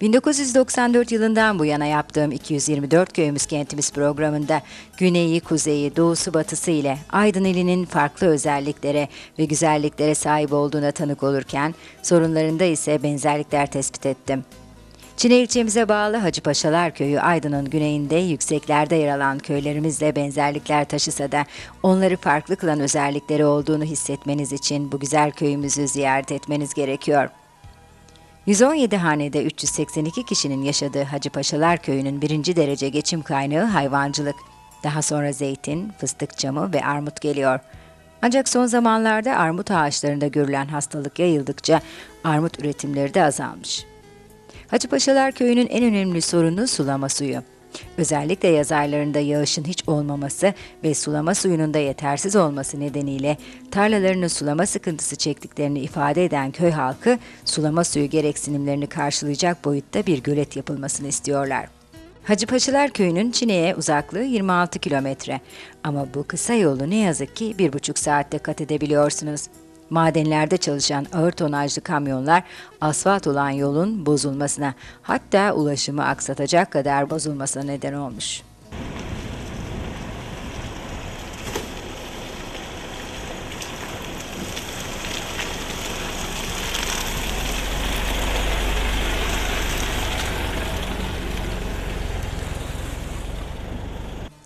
1994 yılından bu yana yaptığım 224 Köyümüz Kentimiz programında güneyi, kuzeyi, doğusu, batısı ile Aydın ilinin farklı özelliklere ve güzelliklere sahip olduğuna tanık olurken sorunlarında ise benzerlikler tespit ettim. Çine ilçemize bağlı Hacı Paşalar Köyü Aydın'ın güneyinde yükseklerde yer alan köylerimizle benzerlikler taşısa da onları farklı kılan özellikleri olduğunu hissetmeniz için bu güzel köyümüzü ziyaret etmeniz gerekiyor. 117 hanede 382 kişinin yaşadığı Hacı Paşalar Köyü'nün birinci derece geçim kaynağı hayvancılık. Daha sonra zeytin, fıstık çamı ve armut geliyor. Ancak son zamanlarda armut ağaçlarında görülen hastalık yayıldıkça armut üretimleri de azalmış. Hacıpaşalar Köyü'nün en önemli sorunu sulama suyu. Özellikle yaz aylarında yağışın hiç olmaması ve sulama suyunun da yetersiz olması nedeniyle tarlalarını sulama sıkıntısı çektiklerini ifade eden köy halkı sulama suyu gereksinimlerini karşılayacak boyutta bir gölet yapılmasını istiyorlar. Hacıpaşalar Köyü'nün Çine'ye uzaklığı 26 kilometre ama bu kısa yolu ne yazık ki bir buçuk saatte kat edebiliyorsunuz. Madenlerde çalışan ağır tonajlı kamyonlar asfalt olan yolun bozulmasına hatta ulaşımı aksatacak kadar bozulmasına neden olmuş.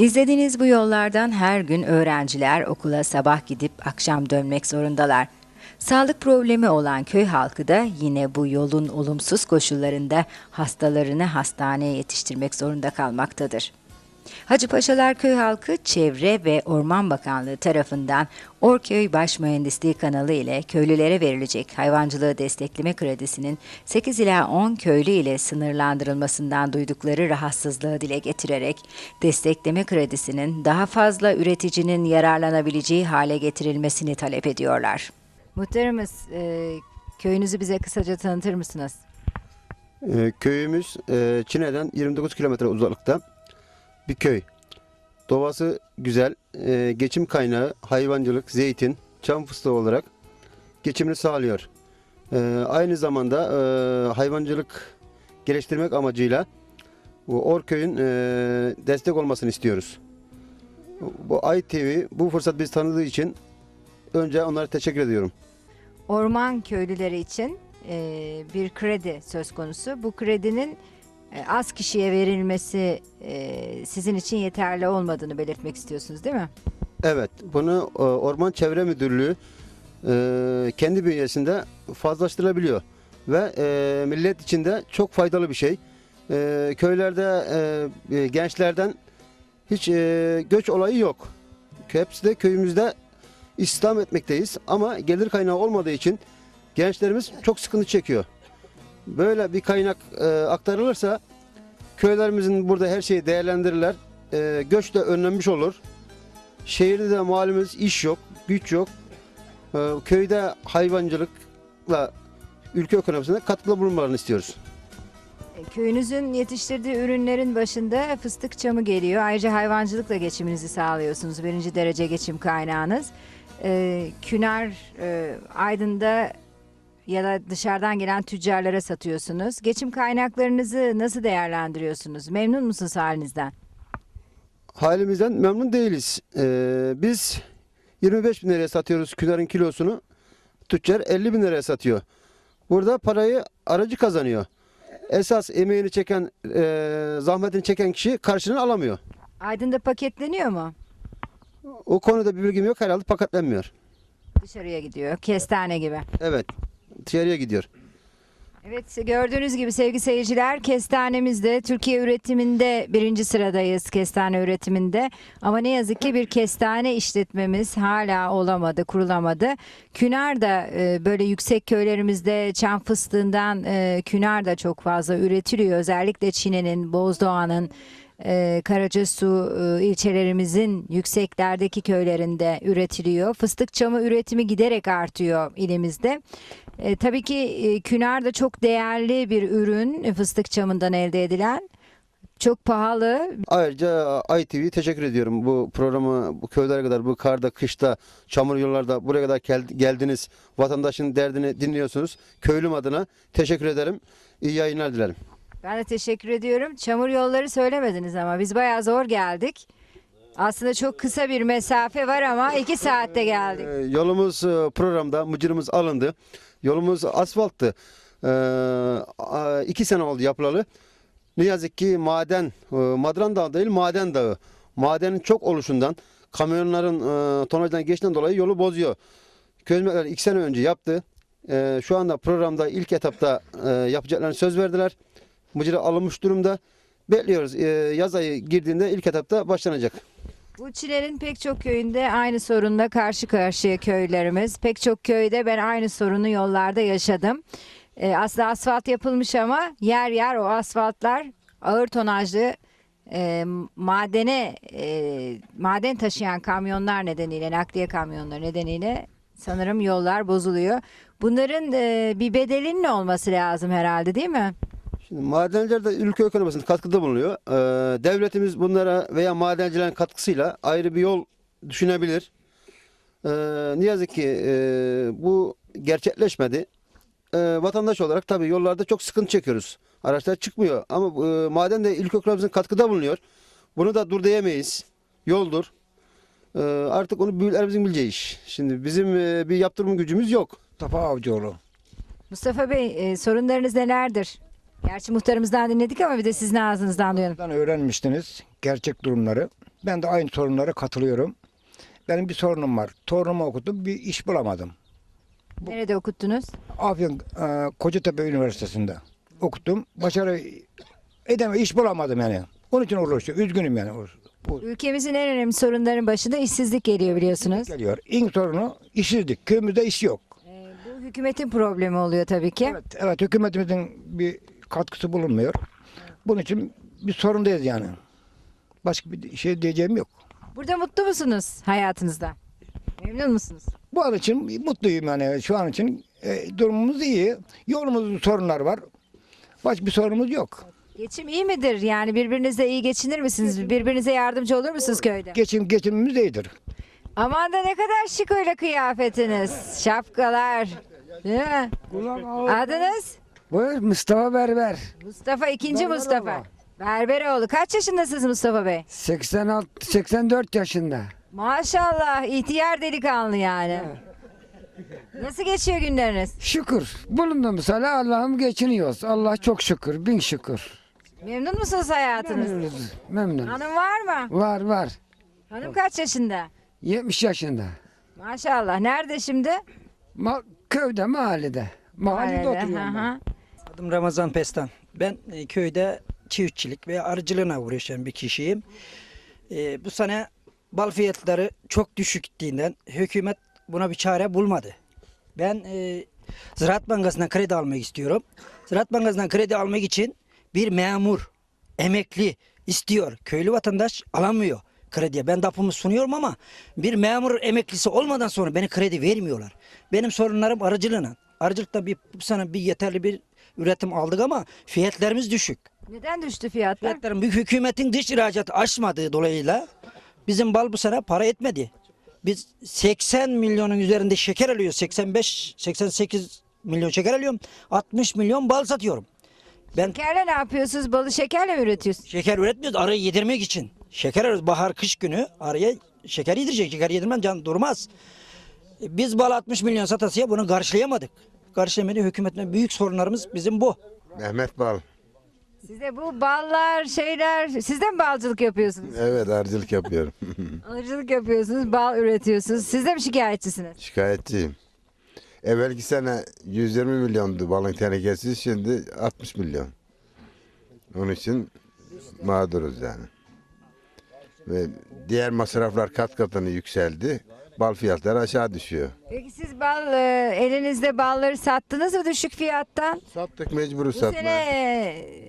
İzlediğiniz bu yollardan her gün öğrenciler okula sabah gidip akşam dönmek zorundalar. Sağlık problemi olan köy halkı da yine bu yolun olumsuz koşullarında hastalarını hastaneye yetiştirmek zorunda kalmaktadır. Hacıpaşalar Köy halkı Çevre ve Orman Bakanlığı tarafından Orköy Baş Mühendisliği kanalı ile köylülere verilecek hayvancılığı destekleme kredisinin 8 ila 10 köylü ile sınırlandırılmasından duydukları rahatsızlığı dile getirerek destekleme kredisinin daha fazla üreticinin yararlanabileceği hale getirilmesini talep ediyorlar. Muhtarımız, e, köyünüzü bize kısaca tanıtır mısınız? Ee, köyümüz e, Çine'den 29 kilometre uzaklıkta bir köy. Doğası güzel, e, geçim kaynağı hayvancılık, zeytin, çam fıstığı olarak geçimini sağlıyor. E, aynı zamanda e, hayvancılık geliştirmek amacıyla Orköy'ün e, destek olmasını istiyoruz. Bu ITV bu fırsat biz tanıdığı için önce onlara teşekkür ediyorum. Orman köylüleri için e, bir kredi söz konusu. Bu kredinin az kişiye verilmesi e, sizin için yeterli olmadığını belirtmek istiyorsunuz değil mi? Evet, bunu e, Orman Çevre Müdürlüğü e, kendi bünyesinde fazlaştırabiliyor ve e, millet için de çok faydalı bir şey. E, köylerde e, e, gençlerden hiç e, göç olayı yok. Hepsi de köyümüzde İslam etmekteyiz ama gelir kaynağı olmadığı için gençlerimiz çok sıkıntı çekiyor. Böyle bir kaynak e, aktarılırsa köylerimizin burada her şeyi değerlendirirler. E, göç de önlenmiş olur. Şehirde de malumuz iş yok, güç yok. Ee, köyde hayvancılıkla ülke ekonomisine katkıda bulunmalarını istiyoruz. E, Köyünüzün yetiştirdiği ürünlerin başında fıstık çamı geliyor. Ayrıca hayvancılıkla geçiminizi sağlıyorsunuz. Birinci derece geçim kaynağınız. E, Künar e, Aydın'da ya da dışarıdan gelen tüccarlara satıyorsunuz. Geçim kaynaklarınızı nasıl değerlendiriyorsunuz? Memnun musunuz halinizden? Halimizden memnun değiliz. Ee, biz 25 bin liraya satıyoruz künarın kilosunu. Tüccar 50 bin liraya satıyor. Burada parayı aracı kazanıyor. Esas emeğini çeken, e, zahmetini çeken kişi karşılığını alamıyor. Aydın'da paketleniyor mu? O konuda bir bilgim yok herhalde paketlenmiyor. Dışarıya gidiyor. Kestane gibi. Evet, dışarıya gidiyor. Evet gördüğünüz gibi sevgili seyirciler kestanemizde Türkiye üretiminde birinci sıradayız kestane üretiminde ama ne yazık ki bir kestane işletmemiz hala olamadı kurulamadı. Künar da e, böyle yüksek köylerimizde çam fıstığından e, künar da çok fazla üretiliyor özellikle Çine'nin Bozdoğan'ın e, Karacasu e, ilçelerimizin yükseklerdeki köylerinde üretiliyor. Fıstık çamı üretimi giderek artıyor ilimizde. E, tabii ki e, künar da çok değerli bir ürün e, fıstık çamından elde edilen. Çok pahalı. Ayrıca ITV'ye teşekkür ediyorum. Bu programı bu köylere kadar bu karda, kışta, çamur yollarda buraya kadar gel- geldiniz. Vatandaşın derdini dinliyorsunuz. Köylüm adına teşekkür ederim. İyi yayınlar dilerim. Ben de teşekkür ediyorum. Çamur yolları söylemediniz ama biz bayağı zor geldik. Aslında çok kısa bir mesafe var ama iki saatte geldik. Ee, yolumuz e, programda mıcırımız alındı. Yolumuz asfalttı. Ee, a- sene oldu yapılalı. Ne yazık ki maden, e, Madran Dağı değil maden dağı. Madenin çok oluşundan kamyonların e, tonajdan geçtiğinden dolayı yolu bozuyor. Közmekler iki sene önce yaptı. Ee, şu anda programda ilk etapta e, yapacaklarını söz verdiler. Mıcırı alınmış durumda. Bekliyoruz. Ee, yaz ayı girdiğinde ilk etapta başlanacak. Bu Çile'nin pek çok köyünde aynı sorunla karşı karşıya köylerimiz. Pek çok köyde ben aynı sorunu yollarda yaşadım. Ee, aslında asfalt yapılmış ama yer yer o asfaltlar ağır tonajlı e, madene e, maden taşıyan kamyonlar nedeniyle nakliye kamyonları nedeniyle sanırım yollar bozuluyor. Bunların e, bir bedelinin olması lazım herhalde değil mi? Şimdi madenciler de ülke ekonomisine katkıda bulunuyor. Ee, devletimiz bunlara veya madencilerin katkısıyla ayrı bir yol düşünebilir. Ee, ne yazık ki e, bu gerçekleşmedi. Ee, vatandaş olarak tabii yollarda çok sıkıntı çekiyoruz. Araçlar çıkmıyor ama e, maden de ülke ekonomisine katkıda bulunuyor. Bunu da dur diyemeyiz. Yoldur. Ee, artık onu büyüklerimizin bileceği iş. Şimdi bizim e, bir yaptırım gücümüz yok. Mustafa Avcıoğlu. Mustafa Bey e, sorunlarınız nelerdir? Gerçi muhtarımızdan dinledik ama bir de sizin ağzınızdan duyalım. Buradan öğrenmiştiniz gerçek durumları. Ben de aynı sorunlara katılıyorum. Benim bir sorunum var. Torunumu okudum, bir iş bulamadım. Nerede okuttunuz? Afyon e, Kocatepe Üniversitesi'nde okudum. Başarı edeme iş bulamadım yani. Onun için uğraşıyor. Üzgünüm yani. Bu Ülkemizin en önemli sorunların başında işsizlik geliyor biliyorsunuz. geliyor. İlk sorunu işsizlik. Köyümüzde iş yok. Ee, bu hükümetin problemi oluyor tabii ki. Evet, evet hükümetimizin bir katkısı bulunmuyor. Bunun için bir sorundayız yani. Başka bir şey diyeceğim yok. Burada mutlu musunuz hayatınızda? Memnun musunuz? Bu an için mutluyum yani şu an için e, durumumuz iyi. Yolumuzun sorunlar var. Başka bir sorunumuz yok. Geçim iyi midir? Yani birbirinizle iyi geçinir misiniz? Birbirinize yardımcı olur musunuz köyde? Geçim geçimimiz iyidir. Aman da ne kadar şık öyle kıyafetiniz. Şapkalar. Değil mi? Adınız? Buyur Mustafa Berber. Mustafa ikinci Mustafa. Berberoğlu. Kaç yaşındasınız Mustafa Bey? 86 84 yaşında. Maşallah ihtiyar delikanlı yani. Nasıl geçiyor günleriniz? Şükür. Bulunduğumuz hale Allah'ım geçiniyoruz. Allah çok şükür. Bin şükür. Memnun musunuz hayatınız? Memnunuz. Memnun. Hanım var mı? Var var. Hanım kaç yaşında? 70 yaşında. Maşallah. Nerede şimdi? Ma köyde mahallede. Mahallede Mahallede, oturuyorum. hı hı. Adım Ramazan Pestan. Ben e, köyde çiftçilik ve arıcılığına uğraşan bir kişiyim. E, bu sene bal fiyatları çok düşük gittiğinden hükümet buna bir çare bulmadı. Ben e, Ziraat Bankası'ndan kredi almak istiyorum. Ziraat Bankası'ndan kredi almak için bir memur, emekli istiyor. Köylü vatandaş alamıyor krediye. Ben dapumu sunuyorum ama bir memur emeklisi olmadan sonra beni kredi vermiyorlar. Benim sorunlarım arıcılığına. Arıcılıkta bir, sene bir yeterli bir üretim aldık ama fiyatlarımız düşük. Neden düştü fiyatlar? Fiyatların büyük hükümetin dış ihracatı aşmadığı dolayıyla bizim bal bu sene para etmedi. Biz 80 milyonun üzerinde şeker alıyoruz. 85 88 milyon şeker alıyorum. 60 milyon bal satıyorum. Ben Şekerle ne yapıyorsunuz? Balı şekerle mi üretiyorsunuz? şeker üretmiyoruz arıyı yedirmek için. Şeker arıyoruz bahar kış günü arıya şeker yedirecek. Şeker yedirmen can durmaz. Biz bal 60 milyon satasıya bunu karşılayamadık. Karşılayamadı hükümetle büyük sorunlarımız bizim bu. Mehmet Bal. Size bu ballar, şeyler, siz de mi balcılık yapıyorsunuz? Evet arıcılık yapıyorum. Alıcılık yapıyorsunuz, bal üretiyorsunuz. Siz de mi şikayetçisiniz? Şikayetçiyim. Evvelki sene 120 milyondu balın tenekesi şimdi 60 milyon. Onun için mağduruz yani. Ve diğer masraflar kat katını yükseldi. Bal fiyatları aşağı düşüyor. Peki siz bal, e, elinizde balları sattınız mı düşük fiyattan? Sattık mecburuz Bu satmaya. sene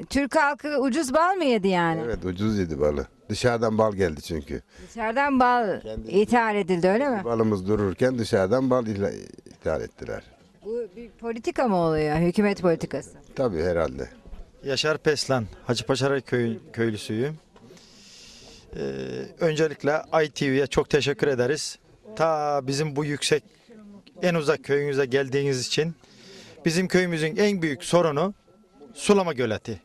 e, Türk halkı ucuz bal mı yedi yani? Evet ucuz yedi balı. Dışarıdan bal geldi çünkü. Dışarıdan bal ithal edildi öyle mi? Balımız dururken dışarıdan bal ihla- ithal ettiler. Bu bir politika mı oluyor? Hükümet politikası. Tabii herhalde. Yaşar Peslan, Hacıpaşaray köy, köylüsüyüm. Ee, öncelikle ITV'ye çok teşekkür ederiz. Ta bizim bu yüksek, en uzak köyünüze geldiğiniz için. Bizim köyümüzün en büyük sorunu sulama göleti.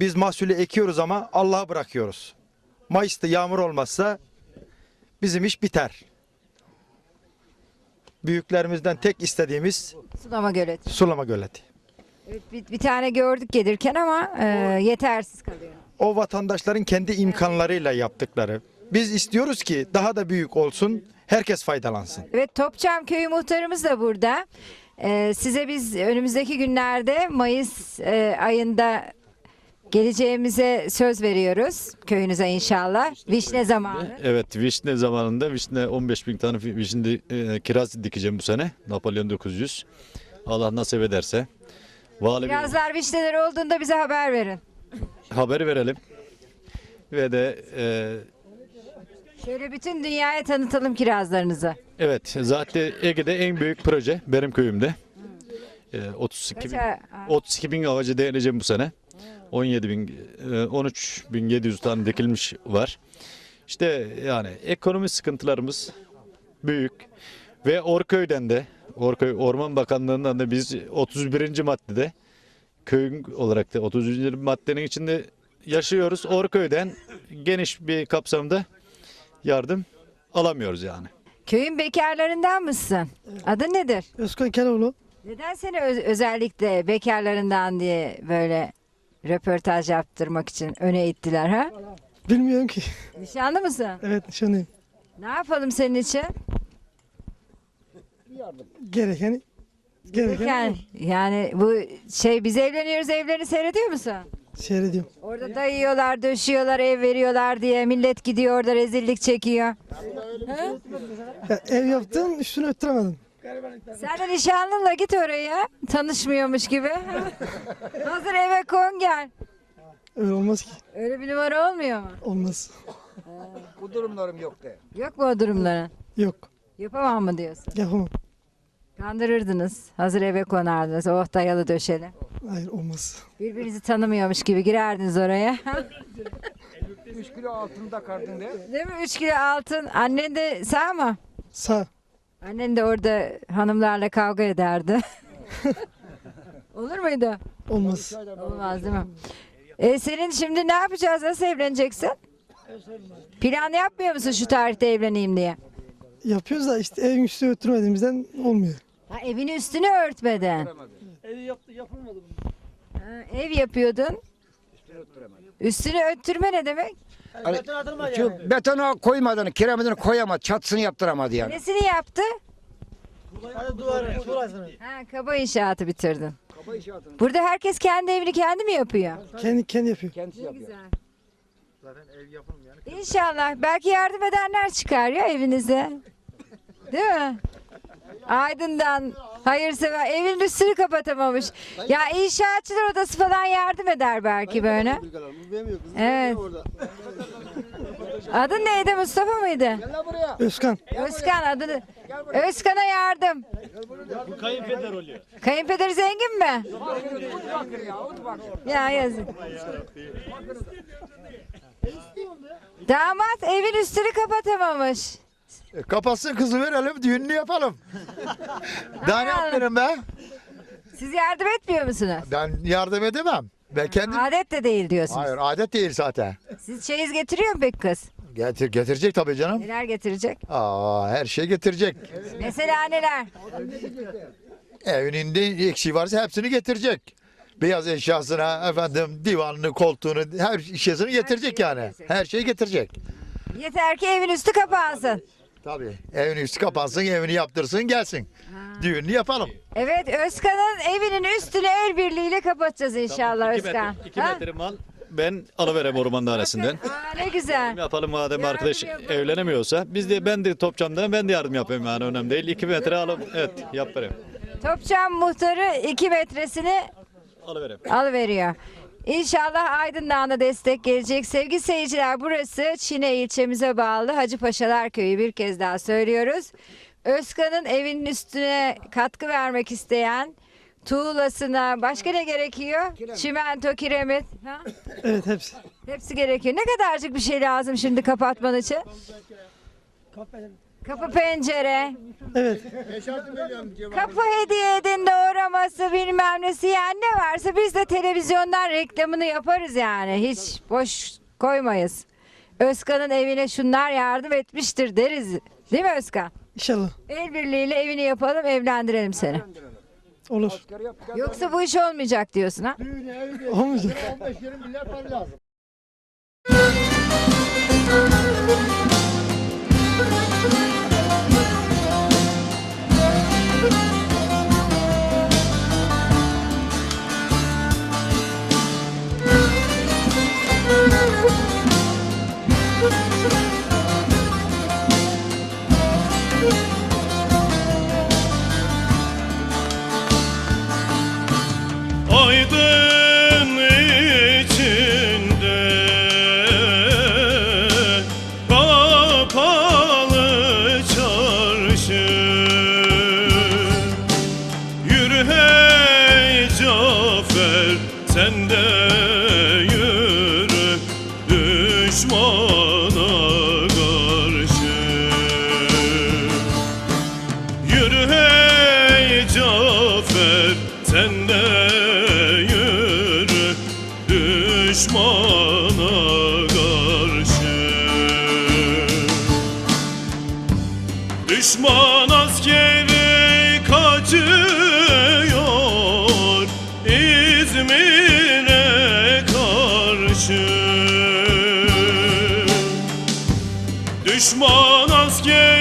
Biz mahsulü ekiyoruz ama Allah'a bırakıyoruz. Mayıs'ta yağmur olmazsa bizim iş biter. Büyüklerimizden tek istediğimiz Sulama göleti. sulama göleti. Evet, bir, bir tane gördük gelirken ama e, yetersiz kalıyor. O vatandaşların kendi imkanlarıyla yaptıkları. Biz istiyoruz ki daha da büyük olsun, herkes faydalansın. Evet Topçam Köyü muhtarımız da burada. Ee, size biz önümüzdeki günlerde Mayıs e, ayında geleceğimize söz veriyoruz köyünüze inşallah. Vişne zamanı. Evet vişne zamanında vişne 15 bin tane vişne e, kiraz dikeceğim bu sene. Napolyon 900. Allah nasip ederse. Vali Bey Birazlar vişneler olduğunda bize haber verin. haber verelim. Ve de e, Şöyle bütün dünyaya tanıtalım kirazlarınızı. evet zaten Ege'de en büyük proje benim köyümde. E, 32 bin, Kaça- 32 bin ağacı değineceğim bu sene. 17 bin, e, 13 bin 700 tane dikilmiş var. İşte yani ekonomi sıkıntılarımız büyük. Ve Orköy'den de, Orköy Orman Bakanlığı'ndan da biz 31. maddede köyün olarak da 31. maddenin içinde yaşıyoruz. Orköy'den geniş bir kapsamda yardım alamıyoruz yani. Köyün bekarlarından mısın? Adın nedir? Özkan Keloğlu. Neden seni öz- özellikle bekarlarından diye böyle röportaj yaptırmak için öne ittiler ha? Bilmiyorum ki. Nişanlı mısın? Evet nişanlıyım. Ne yapalım senin için? Gereken gereken Yani, yani bu şey biz evleniyoruz evlerini seyrediyor musun? Seyrediyorum. Orada dayıyorlar, döşüyorlar, ev veriyorlar diye millet gidiyor orada rezillik çekiyor. Ya, ev yaptım üstünü öttüremedim. Sen de nişanlınla git oraya. Tanışmıyormuş gibi. Hazır eve kon gel. Öyle olmaz ki. Öyle bir numara olmuyor mu? Olmaz. Bu durumlarım yok de. Yok mu o durumların? Yok. Yapamam mı diyorsun? Yapamam. Kandırırdınız. Hazır eve konardınız. Oh dayalı döşeli. Hayır olmaz. Birbirinizi tanımıyormuş gibi girerdiniz oraya. 3 kilo altında kardın de. Değil mi? 3 kilo altın. Annen de sağ mı? Sağ. Annen de orada hanımlarla kavga ederdi. Olur muydu? Olmaz. Olmaz değil mi? E senin şimdi ne yapacağız? Nasıl evleneceksin? Plan yapmıyor musun şu tarihte evleneyim diye? Yapıyoruz da işte evin üstü öttürmediğimizden olmuyor. Ha, evini üstünü örtmeden. Evi yaptı yapılmadı. Ha, ev yapıyordun. Üstünü öttürme ne demek? Şu betonu koymadığını, kiremitini koyamadı, çatısını yaptıramadı yani. Nesini yaptı? Ha, kaba inşaatı bitirdin. Burada herkes kendi evini kendi mi yapıyor? Kendi kendi yapıyor. Kendisi Ne yapıyor. güzel. İnşallah. Belki yardım edenler çıkar ya evinize. Değil mi? Aydın'dan hayırsever evin üstünü kapatamamış. Ya inşaatçılar odası falan yardım eder belki böyle. Evet. Adın neydi Mustafa mıydı? Özkan. Özkan adını. Özkan'a yardım. Kayınpeder oluyor. Kayınpeder zengin mi? Ya yazık. Damat evin üstünü kapatamamış. E, Kapatsın kızı verelim düğününü yapalım. Daha ne yapıyorum be? Siz yardım etmiyor musunuz? Ben yardım edemem. Ben kendim... Adet de değil diyorsunuz. Hayır adet değil zaten. Siz çeyiz getiriyor mu peki kız? Getir, getirecek tabii canım. Neler getirecek? Aa, her şey getirecek. Mesela neler? Evinin eksiği varsa hepsini getirecek. Beyaz eşyasına, efendim divanını, koltuğunu, her şeysini getirecek yani. Her şeyi getirecek. Yeter ki evin üstü kapansın. Tabii. Evin üstü kapansın, evini yaptırsın, gelsin. Düğününü yapalım. Evet Özkan'ın evinin üstünü el birliğiyle kapatacağız inşallah 2 Özkan. metre, iki Ha? metre mal ben alıverem orman dairesinden. Aa, ne güzel. Yapalım madem Yardım arkadaş yapalım. evlenemiyorsa. Biz de ben de topçamdan ben de yardım yapayım yani önemli değil. 2 metre alıp evet yaparım. Topçam muhtarı 2 metresini Alıverem. alıveriyor. İnşallah Aydın Dağı'na destek gelecek. Sevgili seyirciler burası Çine ilçemize bağlı Hacı Paşalar Köyü bir kez daha söylüyoruz. Özkan'ın evinin üstüne katkı vermek isteyen tuğlasına başka ne gerekiyor? Çimento, kiremit. Ha? Evet hepsi. Hepsi gerekiyor. Ne kadarcık bir şey lazım şimdi kapatman için? Kapı pencere. Evet. Kapı hediye edin doğru aroması bilmem nesi yani ne varsa biz de televizyondan reklamını yaparız yani. Hiç boş koymayız. Özkan'ın evine şunlar yardım etmiştir deriz. Değil mi Özkan? İnşallah. El birliğiyle evini yapalım, evlendirelim seni. Olur. Yoksa bu iş olmayacak diyorsun ha? Olmayacak. 15-20 milyar para lazım. Karşı. Düşman askeri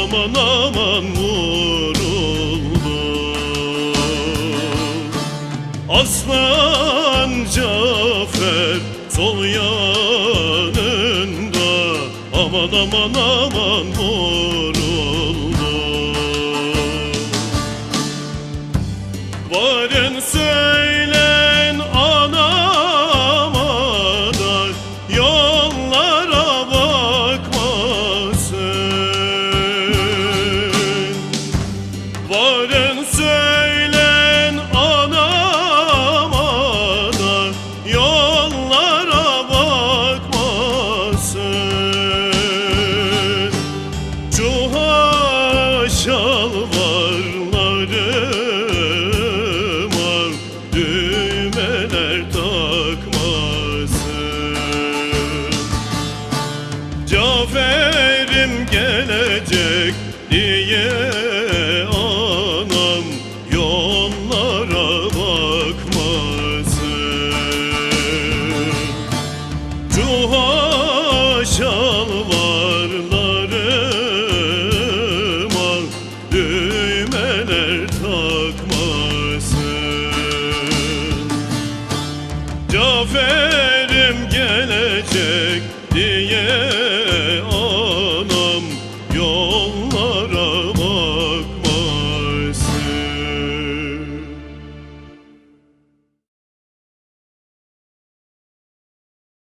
aman aman aman vuruldu. Aslan Cafer sol yanında aman aman aman vuruldu